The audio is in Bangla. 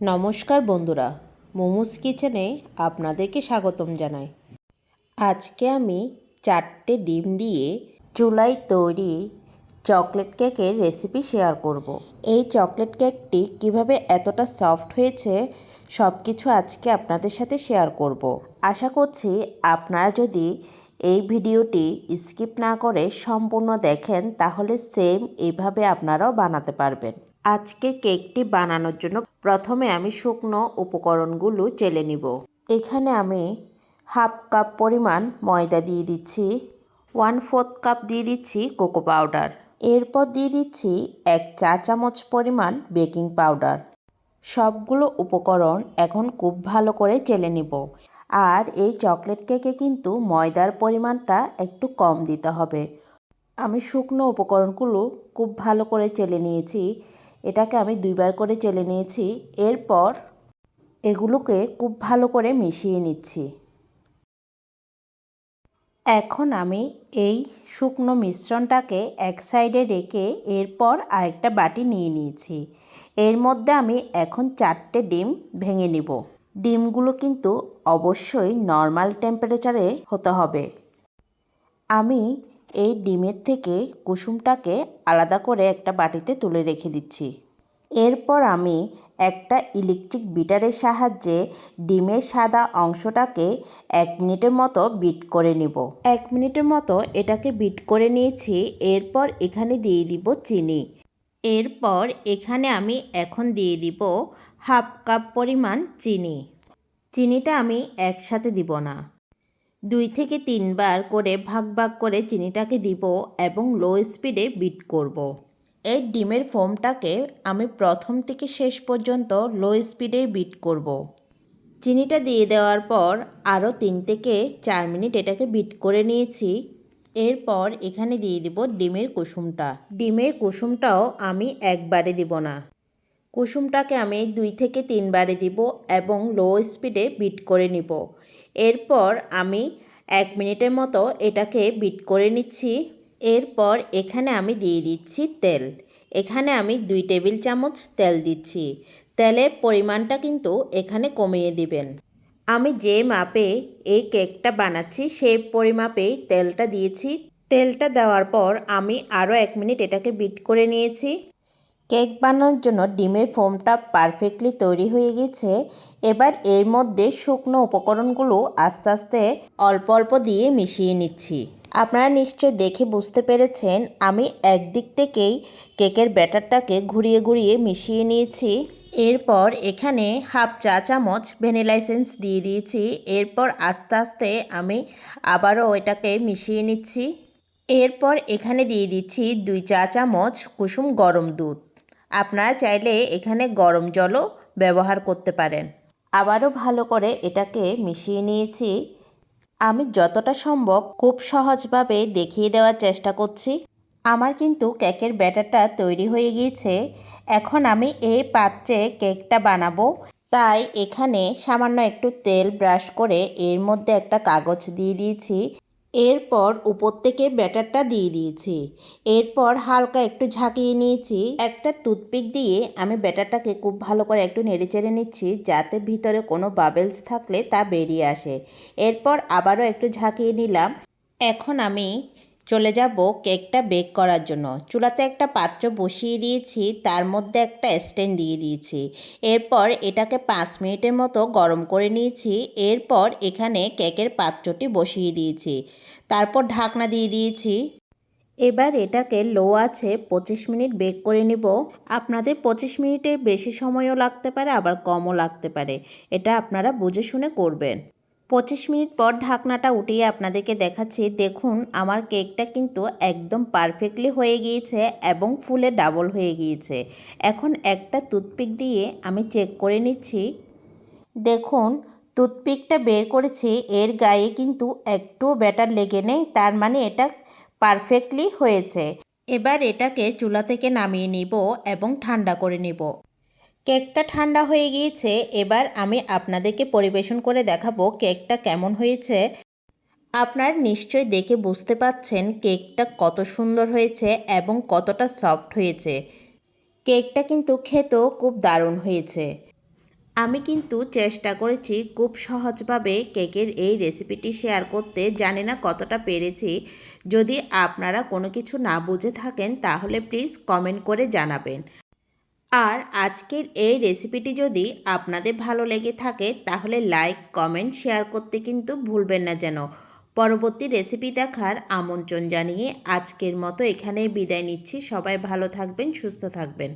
নমস্কার বন্ধুরা, মোমোস কিচেনে আপনাদেরকে স্বাগতম জানাই আজকে আমি চারটে ডিম দিয়ে চুলাই তৈরি চকলেট কেকের রেসিপি শেয়ার করব। এই চকলেট কেকটি কীভাবে এতটা সফট হয়েছে সব কিছু আজকে আপনাদের সাথে শেয়ার করব। আশা করছি আপনারা যদি এই ভিডিওটি স্কিপ না করে সম্পূর্ণ দেখেন, তাহলে সেম এইভাবে আপনারাও বানাতে পারবেন আজকে কেকটি বানানোর জন্য প্রথমে আমি শুকনো উপকরণগুলো চেলে নিব। এখানে আমি হাফ কাপ পরিমাণ ময়দা দিয়ে দিচ্ছি, ওয়ান ফোর্থ কাপ দিয়ে দিচ্ছি কোকো পাউডার। এরপর দিয়ে দিচ্ছি এক চা চামচ পরিমাণ বেকিং পাউডার। সবগুলো উপকরণ এখন খুব ভালো করে চেলে নিব। আর এই চকলেট কেকে কিন্তু ময়দার পরিমাণটা একটু কম দিতে হবে। আমি শুকনো উপকরণগুলো খুব ভালো করে চেলে নিয়েছি। এটাকে আমি দুইবার করে চেলে নিয়েছি। এরপর এগুলোকে খুব ভালো করে মিশিয়ে নিচ্ছি। এখন আমি এই শুকনো মিশ্রণটাকে এক সাইডে রেখে এরপর আরেকটা বাটি নিয়ে নিয়েছি। এর মধ্যে আমি এখন চারটে ডিম ভেঙে নিব। ডিমগুলো কিন্তু অবশ্যই নর্মাল টেম্পারেচারে হতে হবে। আমি এই ডিমের থেকে কুসুমটাকে আলাদা করে একটা বাটিতে তুলে রেখে দিচ্ছি। এরপর আমি একটা ইলেকট্রিক বিটারের সাহায্যে ডিমের সাদা অংশটাকে এক মিনিটের মতো বিট করে নিব। এক মিনিটের মতো এটাকে বিট করে নিয়েছি, এরপর এখানে দিয়ে দিব চিনি। এরপর এখানে আমি এখন দিয়ে দিব হাফ কাপ পরিমাণ চিনি। চিনিটা আমি একসাথে দিব না। দুই থেকে তিনবার করে ভাগ ভাগ করে চিনিটাকে দিব এবং লো স্পিডে বিট করব। এই ডিমের ফোমটাকে আমি প্রথম থেকে শেষ পর্যন্ত লো স্পিডে বিট করব। চিনিটা দিয়ে দেওয়ার পর আরও তিন থেকে চার মিনিট এটাকে বিট করে নিয়েছি এরপর এখানে দিয়ে দিব ডিমের কুসুমটা ডিমের কুসুমটাও আমি একবারে দিব না কুসুমটাকে আমি দুই থেকে তিনবারে দিব এবং লো স্পিডে বিট করে নিব এরপর আমি এক মিনিটের মতো এটাকে বিট করে নিচ্ছি। এরপর এখানে আমি দিয়ে দিচ্ছি তেল। এখানে আমি দুই টেবিল চামচ তেল দিচ্ছি। তেলের পরিমাণটা কিন্তু এখানে কমিয়ে দিবেন। আমি যে মাপে এই কেকটা বানাচ্ছি, সেই পরিমাপেই তেলটা দিয়েছি। তেলটা দেওয়ার পর আমি আরও এক মিনিট এটাকে বিট করে নিয়েছি। কেক বানানোর জন্য ডিমের ফোমটা পারফেক্টলি তৈরি হয়ে গেছে। এবার এর মধ্যে শুকনো উপকরণগুলো আস্তে আস্তে অল্প অল্প দিয়ে মিশিয়ে নিচ্ছি। আপনারা নিশ্চয় দেখে বুঝতে পেরেছেন, আমি একদিক থেকেই কেকের ব্যাটারটাকে ঘুরিয়ে ঘুরিয়ে মিশিয়ে নিয়েছি। এরপর এখানে হাফ চা চামচ ভ্যানিলা এসেন্স দিয়ে দিয়েছি। এরপর আস্তে আস্তে আমি আবারও এটাকে মিশিয়ে নিচ্ছি। এরপর এখানে দিয়ে দিচ্ছি দুই চা চামচ কুসুম গরম দুধ। আপনারা চাইলে এখানে গরম জলও ব্যবহার করতে পারেন। আবারও ভালো করে এটাকে মিশিয়ে নিয়েছি। আমি যতটা সম্ভব খুব সহজভাবে দেখিয়ে দেওয়ার চেষ্টা করছি। আমার কিন্তু কেকের ব্যাটারটা তৈরি হয়ে গিয়েছে। এখন আমি এই পাত্রে কেকটা বানাবো। তাই এখানে সামান্য একটু তেল ব্রাশ করে এর মধ্যে একটা কাগজ দিয়ে দিয়েছি। এরপর উপর থেকে ব্যাটারটা দিয়ে দিয়েছি। এরপর হালকা একটু ঝাঁকিয়ে নিয়েছি। একটা টুথপিক দিয়ে আমি ব্যাটারটাকে খুব ভালো করে একটু নেড়েচেড়ে নিচ্ছি যাতে ভিতরে কোনো বাবেলস থাকলে তা বেরিয়ে আসে। এরপর আবারও একটু ঝাঁকিয়ে নিলাম। এখন আমি চলে যাব কেকটা বেক করার জন্য। চুলাতে একটা পাত্র বসিয়ে দিয়েছি, তার মধ্যে একটা স্ট্যান্ড দিয়ে দিয়েছি। এরপর এটাকে পাঁচ মিনিটের মতো গরম করে নিয়েছি, এরপর এখানে কেকের পাত্রটি বসিয়ে দিয়েছি। তারপর ঢাকনা দিয়ে দিয়েছি। এবার এটাকে লো আছে পঁচিশ মিনিট বেক করে নিব। আপনাদের পঁচিশ মিনিটের বেশি সময়ও লাগতে পারে, আবার কমও লাগতে পারে। এটা আপনারা বুঝে শুনে করবেন। পঁচিশ মিনিট পর ঢাকনাটা উঠিয়ে আপনাদেরকে দেখাচ্ছি। দেখুন, আমার কেকটা কিন্তু একদম পারফেক্টলি হয়ে গিয়েছে এবং ফুলে ডাবল হয়ে গিয়েছে। এখন একটা টুথপিক দিয়ে আমি চেক করে নিচ্ছি। দেখুন, টুথপিকটা বের করেছি, এর গায়ে কিন্তু একটু ব্যাটার লেগে নেই, তার মানে এটা পারফেক্টলি হয়েছে। এবার এটাকে চুলা থেকে নামিয়ে নিব এবং ঠান্ডা করে নিব। কেকটা ঠান্ডা হয়ে গিয়েছে, এবার আমি আপনাদেরকে পরিবেশন করে দেখাবো কেকটা কেমন হয়েছে। আপনার নিশ্চয় দেখে বুঝতে পাচ্ছেন কেকটা কত সুন্দর হয়েছে এবং কতটা সফট হয়েছে। কেকটা কিন্তু খেতেও খুব দারুণ হয়েছে। আমি কিন্তু চেষ্টা করেছি খুব সহজভাবে কেকের এই রেসিপিটি শেয়ার করতে, জানি না কতটা পেরেছি। যদি আপনারা কোনো কিছু না বুঝে থাকেন, তাহলে প্লিজ কমেন্ট করে জানাবেন। আর আজকের এই রেসিপিটি যদি আপনাদের ভালো লেগে থাকে, তাহলে লাইক কমেন্ট শেয়ার করতে কিন্তু ভুলবেন না যেন। পরবর্তী রেসিপি দেখার আমন্ত্রণ জানিয়ে আজকের মতো এখানেই বিদায় নিচ্ছি। সবাই ভালো থাকবেন, সুস্থ থাকবেন।